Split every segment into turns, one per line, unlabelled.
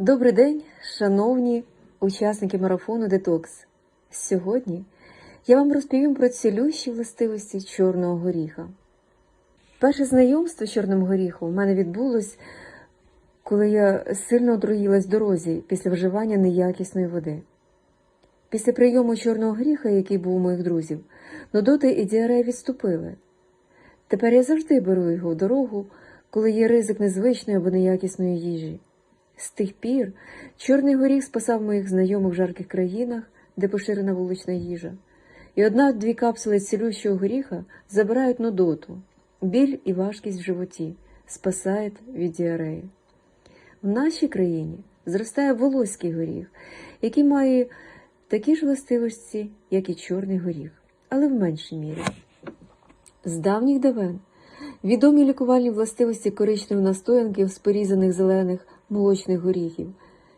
Добрий день, шановні учасники марафону Детокс. Сьогодні я вам розповім про цілющі властивості чорного горіха. Перше знайомство з чорним горіхом у мене відбулось, коли я сильно отруїлась в дорозі після вживання неякісної води. Після прийому чорного горіха, який був у моїх друзів, нудоти і діарея відступили. Тепер я завжди беру його в дорогу, коли є ризик незвичної або неякісної їжі. З тих пір чорний горіх спасав моїх знайомих в жарких країнах, де поширена вулична їжа. І одна-дві капсули цілющого горіха забирають нудоту, біль і важкість в животі, спасають від діареї. В нашій країні зростає волоський горіх, який має такі ж властивості, як і чорний горіх, але в меншій мірі. З давніх давен відомі лікувальні властивості коричневої настоянки з порізаних зелених молочних горіхів,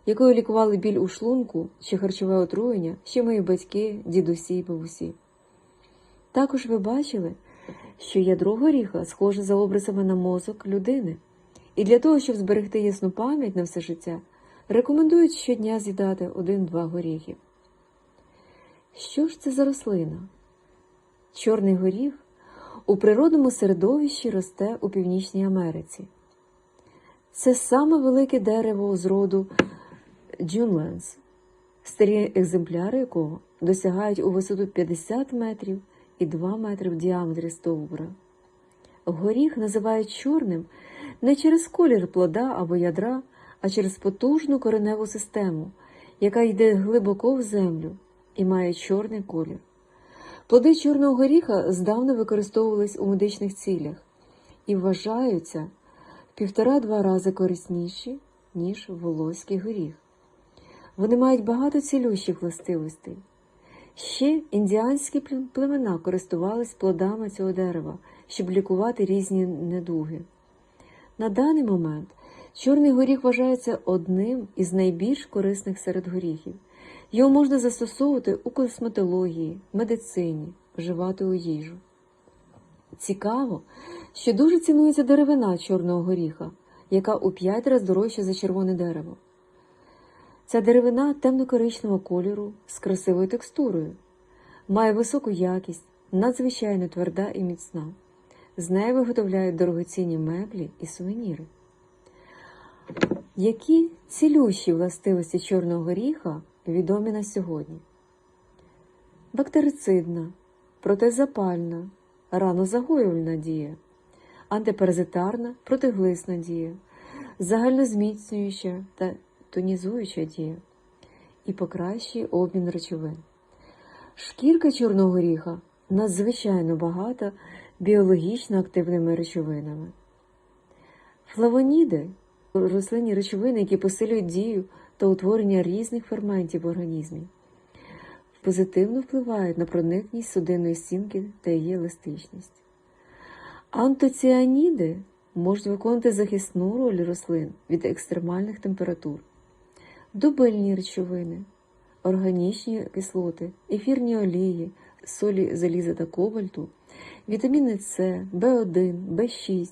якою лікували біль у шлунку чи харчове отруєння ще мої батьки, дідусі й бабусі. Також ви бачили, що ядро горіха схоже за образами на мозок людини, і для того, щоб зберегти ясну пам'ять на все життя, рекомендують щодня з'їдати один-два горіхи. Що ж це за рослина? Чорний горіх у природному середовищі росте у Північній Америці. Це саме велике дерево з роду Джунленс, старі екземпляри якого досягають у висоту 50 метрів і 2 метри в діаметрі стовбура. Горіх називають чорним не через колір плода або ядра, а через потужну кореневу систему, яка йде глибоко в землю і має чорний колір. Плоди чорного горіха здавна використовувались у медичних цілях і вважаються півтора-два рази корисніші, ніж волоський горіх. Вони мають багато цілющих властивостей. Ще індіанські племена користувались плодами цього дерева, щоб лікувати різні недуги. На даний момент чорний горіх вважається одним із найбільш корисних серед горіхів. Його можна застосовувати у косметології, медицині, вживати у їжу. Цікаво, що дуже цінується деревина чорного горіха, яка у п'ять разів дорожча за червоне дерево. Ця деревина темно-коричневого кольору з красивою текстурою, має високу якість, надзвичайно тверда і міцна. З неї виготовляють дорогоцінні меблі і сувеніри. Які цілющі властивості чорного горіха відомі на сьогодні? Бактерицидна, протизапальна, ранозагоювальна дія, антипаразитарна, протиглисна дія, загальнозміцнююча та тонізуюча дія і покращує обмін речовин. Шкірка чорного горіха надзвичайно багата біологічно активними речовинами. Флавоніди рослинні речовини, які посилюють дію та утворення різних ферментів в організмі, позитивно впливають на проникність судинної стінки та її еластичність. Антоціаніди можуть виконувати захисну роль рослин від екстремальних температур, дубильні речовини, органічні кислоти, ефірні олії, солі заліза та кобальту, вітаміни С, В1, В6,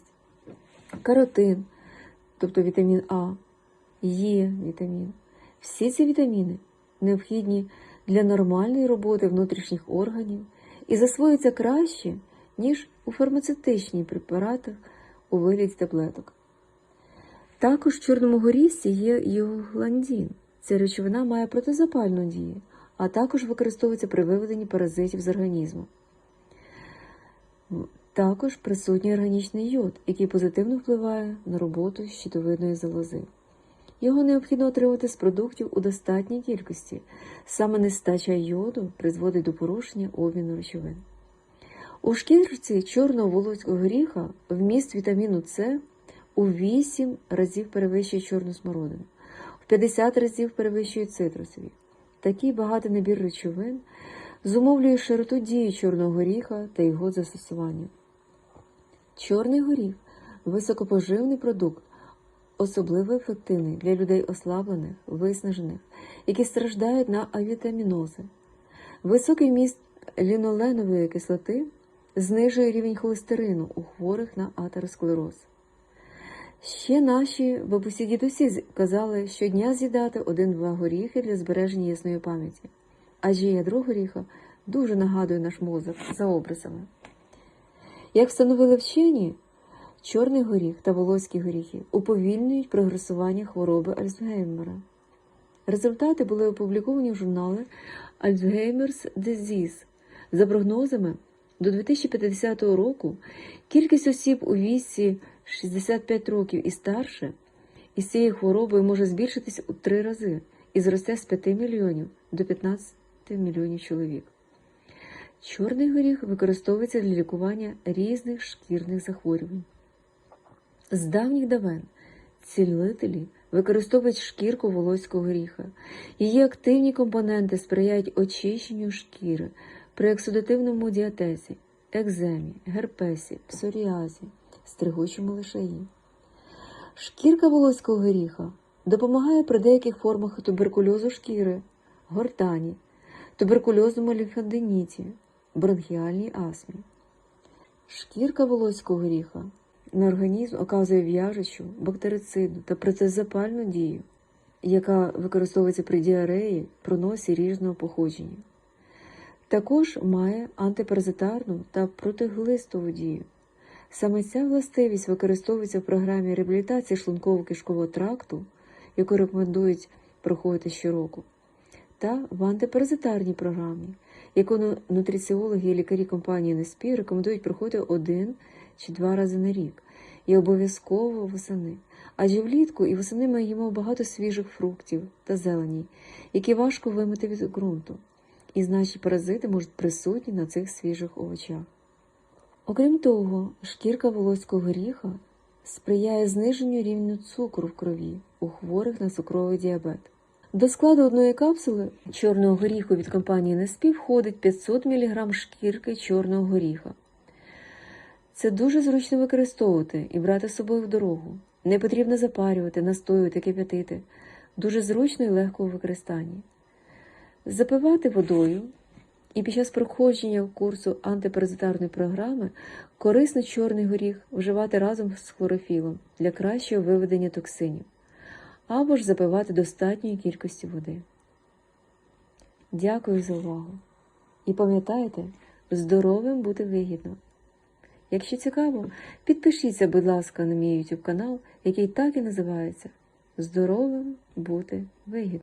каротин, тобто вітамін А, Є вітамін. Всі ці вітаміни необхідні для нормальної роботи внутрішніх органів і засвоюються краще, ніж у фармацевтичних препаратах у вигляді таблеток. Також в чорному горісці є йогландін. Ця речовина має протизапальну дію, а також використовується при виведенні паразитів з організму. Також присутній органічний йод, який позитивно впливає на роботу щитовидної залози. Його необхідно отримати з продуктів у достатній кількості. Саме нестача йоду призводить до порушення обміну речовин. У шкірці чорного волоського горіха вміст вітаміну С у 8 разів перевищує чорну смородину, в 50 разів перевищує цитрусові. Такий багатий набір речовин зумовлює широту дії чорного горіха та його застосування. Чорний горіх високопоживний продукт, особливо ефективний для людей ослаблених, виснажених, які страждають на авітамінози. Високий вміст ліноленової кислоти знижує рівень холестерину у хворих на атеросклероз. Ще наші бабусі дідусі казали щодня з'їдати один-два горіхи для збереження ясної пам'яті. Адже ядро горіха дуже нагадує наш мозок за образами. Як встановили вчені, чорний горіх та волоські горіхи уповільнюють прогресування хвороби Альцгеймера. Результати були опубліковані в журналі Alzheimer's Disease. За прогнозами, до 2050 року кількість осіб у віці 65 років і старше із цією хворобою може збільшитись у три рази і зросте з 5 мільйонів до 15 мільйонів чоловік. Чорний горіх використовується для лікування різних шкірних захворювань. З давніх давен цілителі використовують шкірку волоського горіха. Її активні компоненти сприяють очищенню шкіри при ексудативному діатезі, екземі, герпесі, псоріазі, стригучому лишаї. Шкірка волоського горіха допомагає при деяких формах туберкульозу шкіри, гортані, туберкульозному лімфаденіті, бронхіальній астмі. Шкірка волоського горіха на організм оказує в'яжучу, бактерицидну та протизапальну дію, яка використовується при діареї, проносі ріжного походження. Також має антипаразитарну та протиглистову дію. Саме ця властивість використовується в програмі реабілітації шлунково-кишкового тракту, яку рекомендують проходити щороку, та в антипаразитарній програмі, яку ну- нутриціологи і лікарі компанії НСП рекомендують проходити один чи два рази на рік, і обов'язково восени. Адже влітку і восени ми їмо багато свіжих фруктів та зелені, які важко вимити від ґрунту, і значить паразити можуть присутні на цих свіжих овочах. Окрім того, шкірка волоського горіха сприяє зниженню рівню цукру в крові у хворих на цукровий діабет. До складу одної капсули чорного горіху від компанії Неспі входить 500 мг шкірки чорного горіха. Це дуже зручно використовувати і брати з собою в дорогу. Не потрібно запарювати, настоювати, кип'ятити. Дуже зручно і легко у використанні. Запивати водою і під час проходження курсу антипаразитарної програми корисно чорний горіх вживати разом з хлорофілом для кращого виведення токсинів, або ж запивати достатньої кількості води. Дякую за увагу. І пам'ятайте, здоровим бути вигідно. Якщо цікаво, підпишіться, будь ласка, на мій YouTube канал, який так і називається Здоровим бути вигідно.